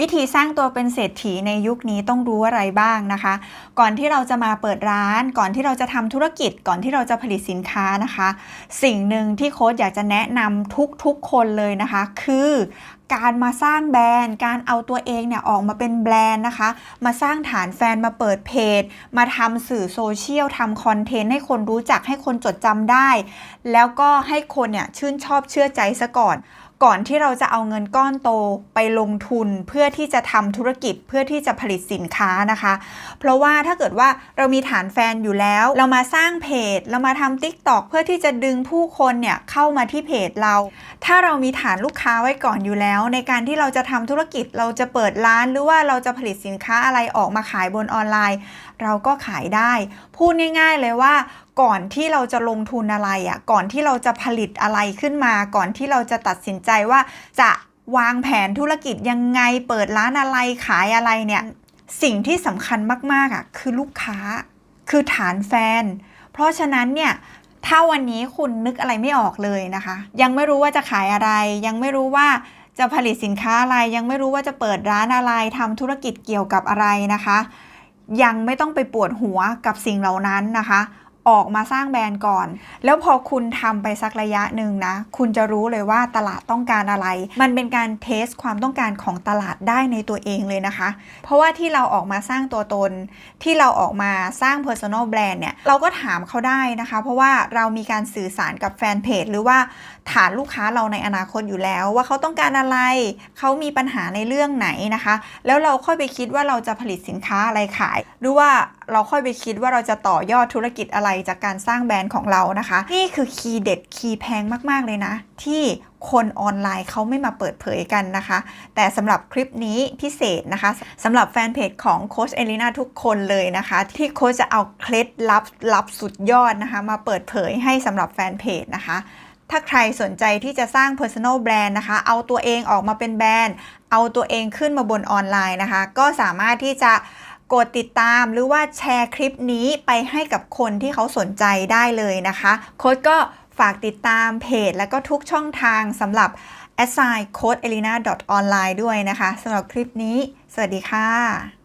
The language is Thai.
วิธีสร้างตัวเป็นเศรษฐีในยุคนี้ต้องรู้อะไรบ้างนะคะ ก่อนที่เราจะมาเปิดร้าน ก่อนที่เราจะทำธุรกิจ ก่อนที่เราจะผลิตสินค้านะคะ สิ่งหนึ่งที่โค้ชอยากจะแนะนำทุกๆคนเลยนะคะ คือการมาสร้างแบรนด์ การเอาตัวเองเนี่ยออกมาเป็นแบรนด์นะคะ มาสร้างฐานแฟนมาเปิดเพจ มาทำสื่อโซเชียลทำคอนเทนต์ให้คนรู้จักให้คนจดจำได้ แล้วก็ให้คนเนี่ยชื่นชอบเชื่อใจซะก่อน ก่อนที่เราจะเอาเงินก้อนโตไปลงทุนเพื่อที่จะทำธุรกิจเพื่อที่จะผลิตสินค้านะคะ เพราะว่าถ้าเกิดว่าเรามีฐานแฟนอยู่แล้ว เรามาสร้างเพจ เรามาทำ Tik t o อกเพื่อที่จะดึงผู้คนเนี่ยเข้ามาที่เพจเรา ถ้าเรามีฐานลูกค้าไว้ก่อนอยู่แล้ว ในการที่เราจะทำธุรกิจเราจะเปิดร้านหรือว่าเราจะผลิตสินค้าอะไรออกมาขายบนออนไลน์ เราก็ขายได้ พูดง่าย ๆเลยว่า ก่อนที่เราจะลงทุนอะไรอะ่ะก่อนที่เราจะผลิตอะไรขึ้นมา ก่อนที่เราจะตัดสินใจว่าจะวางแผนธุรกิจยังไงเปิดร้านอะไรขายอะไรเนี่ยสิ่งที่สำคัญมากๆอะคือลูกค้าคือฐานแฟน เพราะฉะนั้นเนี่ยถ้าวันนี้คุณนึกอะไรไม่ออกเลยนะคะ ยังไม่รู้ว่าจะขายอะไร ยังไม่รู้ว่าจะผลิตสินค้าอะไร ยังไม่รู้ว่าจะเปิดร้านอะไรทำธุรกิจเกี่ยวกับอะไรนะคะ ยังไม่ต้องไปปวดหัวกับสิ่งเหล่านั้นนะคะ ออกมาสร้างแบรนด์ก่อน แล้วพอคุณทำไปสักระยะหนึ่งนะ คุณจะรู้เลยว่าตลาดต้องการอะไร มันเป็นการเทสความต้องการของตลาดได้ในตัวเองเลยนะคะ เพราะว่าที่เราออกมาสร้างตัวตน ที่เราออกมาสร้าง Personal Brand เนี่ย เราก็ถามเขาได้นะคะ เพราะว่าเรามีการสื่อสารกับแฟนเพจหรือว่าฐานลูกค้าเราในอนาคตอยู่แล้ว ว่าเขาต้องการอะไร เขามีปัญหาในเรื่องไหนนะคะ แล้วเราค่อยไปคิดว่าเราจะผลิตสินค้าอะไรขาย หรือว่า เราค่อยไปคิดว่าเราจะต่อยอดธุรกิจอะไรจากการสร้างแบรนด์ของเรานะคะ นี่คือคีย์เด็ดคีย์แพงมาก ๆ เลยนะ ที่คนออนไลน์เขาไม่มาเปิดเผยกันนะคะ แต่สำหรับคลิปนี้พิเศษนะคะสำหรับแฟนเพจของโคชเอลินาทุกคนเลยนะคะ ที่โคชจะเอาเคล็ดลับลับสุดยอดนะคะ มาเปิดเผยให้สำหรับแฟนเพจนะคะถ้าใครสนใจที่จะสร้าง Personal Brand นะคะ เอาตัวเองออกมาเป็นแบรนด์ เอาตัวเองขึ้นมาบนออนไลน์นะคะ ก็สามารถที่จะ กดติดตามหรือว่าแชร์คลิปนี้ไปให้กับคนที่เขาสนใจได้เลยนะคะโค้ดก็ฝากติดตามเพจ และก็ทุกช่องทางสำหรับ assign code elina online ด้วยนะคะสำหรับคลิปนี้ สวัสดีค่ะ